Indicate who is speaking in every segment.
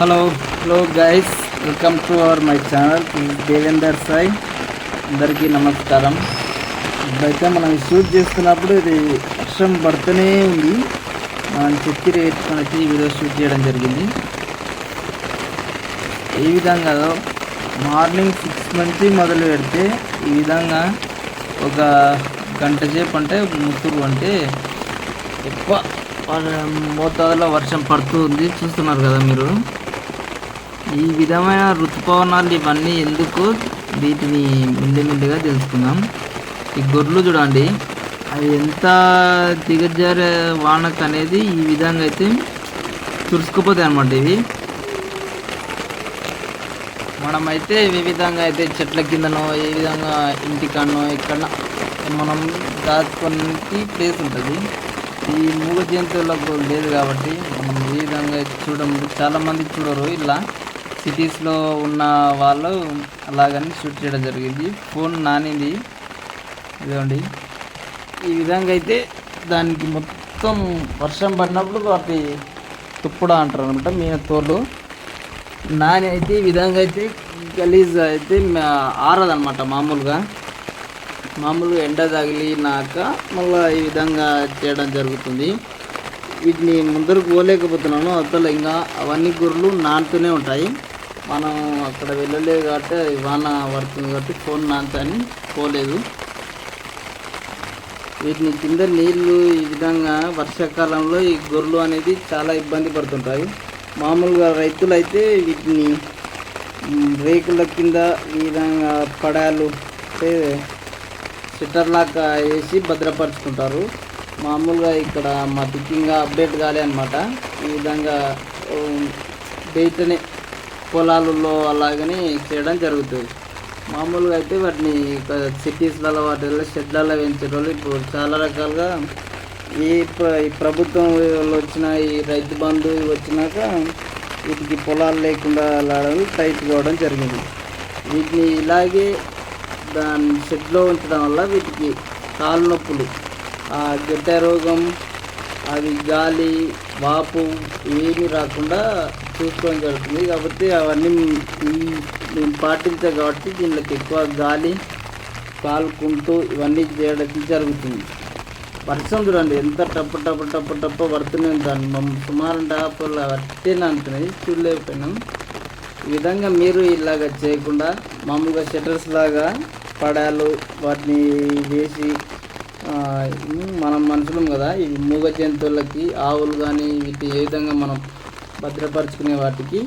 Speaker 1: Hello hello guys welcome to our my channel Devender Sai అందరికీ నమస్కారం. ఇప్పుడైతే మనం షూట్ చేస్తున్నప్పుడు ఇది వర్షం పడుతూనే ఉంది. మనం చెక్కి పెట్టుకొని వచ్చి వీడియో షూట్ చేయడం జరిగింది. ఈ విధంగా మార్నింగ్ సిక్స్ నుంచి మొదలు పెడితే ఈ విధంగా ఒక గంట సేపు అంటే ముత్తురు అంటే ఎక్కువ మోతాదులో వర్షం పడుతుంది. చూస్తున్నారు కదా మీరు? ఈ విధమైన ఋతుపవనాలు ఇవన్నీ ఎందుకు? వీటిని మెల్లిమెల్లిగా తెలుసుకుందాం. ఈ గొర్రెలు చూడండి. అవి ఎంత దిగజారే వానకు అనేది ఈ విధంగా అయితే తురుసుకుపోతాయి అన్నమాట ఇవి. మనమైతే ఏ విధంగా అయితే చెట్ల కిందనో ఏ విధంగా ఇంటికన్నో ఎక్కడ మనం దాచుకోనికి ప్లేస్ ఉంటుంది. ఈ మూగ జంతువులకు లేదు కాబట్టి మనం ఏ విధంగా చూడడం చాలామంది చూడరు ఇలా. సిటీస్లో ఉన్న వాళ్ళు అలాగని షూట్ చేయడం జరిగింది. ఫోన్ నానింది. ఇదండి ఈ విధంగా అయితే దానికి మొత్తం వర్షం పడినప్పుడు వాటి తుప్పుడ అంటారు అనమాట మీ తోలు. నాని అయితే ఈ విధంగా అయితే గలీజ్ అయితే ఆరదనమాట మామూలుగా. మామూలుగా ఎండ తగిలినాక మళ్ళీ ఈ విధంగా చేయడం జరుగుతుంది. వీటిని ముందరకు పోలేకపోతున్నాను. అవతల ఇంకా అవన్నీ గుర్రులు నానుతూనే ఉంటాయి. మనం అక్కడ వెళ్ళలేదు కాబట్టి వాన పడుతుంది కాబట్టి ఫోన్ నాంతని పోలేదు. వీటిని కింద నీళ్ళు ఈ విధంగా వర్షాకాలంలో ఈ గొర్రెలు అనేది చాలా ఇబ్బంది పడుతుంటాయి. మామూలుగా రైతులు అయితే వీటిని రేకుల కింద ఈ విధంగా పడాలు అంటే లాగా వేసి భద్రపరుచుకుంటారు. మామూలుగా ఇక్కడ మా దిక్కింగా అప్డేట్ కాలే అనమాట ఈ విధంగా ఉమ్, బయటనే పొలాలలో అలాగని చేయడం జరుగుతుంది. మామూలుగా అయితే వాటిని సిటీస్లలో వాటిల్లో షెడ్లలో పెంచేటోళ్ళు ఇప్పుడు చాలా రకాలుగా ఈ ప్రభుత్వం వచ్చిన ఈ రైతు బంధు వచ్చినాక వీటికి పొలాలు లేకుండా లాడలు టైట్ కావడం జరిగింది. వీటిని ఇలాగే దాని షెడ్లో ఉంచడం వల్ల వీటికి కాలు నొప్పులు ఆ గెడ్డ రోగం అది గాలి వాపు ఏమి రాకుండా చూసుకోవడం జరుగుతుంది. కాబట్టి అవన్నీ మేము పాటించాం కాబట్టి దీనికి ఎక్కువ గాలి కాలుకుంటూ ఇవన్నీ చేయడం జరుగుతుంది. వర్షం చూడండి ఎంత టప్పు టప్పు టప్పు టప్పు పడుతూనే ఉంటాను మమ్మ సుమారు డాపులు అట్టేనే అంటున్నాయి చూడలేకపోయినాం. ఈ విధంగా మీరు ఇలాగ చేయకుండా మామూలుగా షటర్స్ లాగా పడాలు వాటిని వేసి మనం మనుషులం కదా. ఈ మూగ జంతువులకి ఆవులు కానీ వీటి ఏ విధంగా మనం భద్రపరుచుకునే వాటికి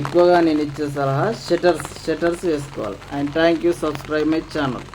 Speaker 1: ఎక్కువగా నేను ఇచ్చే సలహా షటర్స్ షటర్స్ వేసుకోవాలి. And thank you subscribe my channel.